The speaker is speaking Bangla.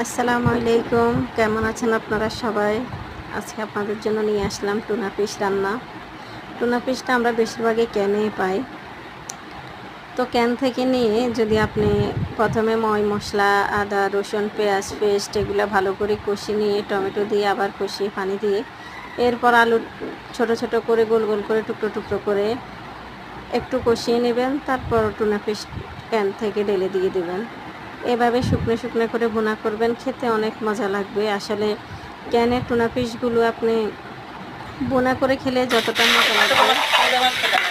আসসালামু আলাইকুম। কেমন আছেন আপনারা সবাই? আজকে আপনাদের জন্য নিয়ে আসলাম টুনা পিস রান্না। টুনা পিসটা আমরা বেশিরভাগই ক্যানেই পাই। তো ক্যান থেকে নিয়ে যদি আপনি প্রথমে ময় মশলা, আদা, রসুন, পেঁয়াজ, পেস্ট এগুলো ভালো করে কষিয়ে নিয়ে টমেটো দিয়ে আবার কষিয়ে পানি দিয়ে এরপর আলু ছোট ছোট করে গোল গোল করে টুকরো টুকরো করে একটু কষিয়ে নেবেন। তারপর টুনা পিস ক্যান থেকে ঢেলে দিয়ে দেবেন। এভাবে শুকনো শুকনো করে বোনা করবেন, খেতে অনেক মজা লাগবে। আসলে ক্যানের টুনা পিসগুলো আপনি বোনা করে খেলে যতটা মজা লাগবে।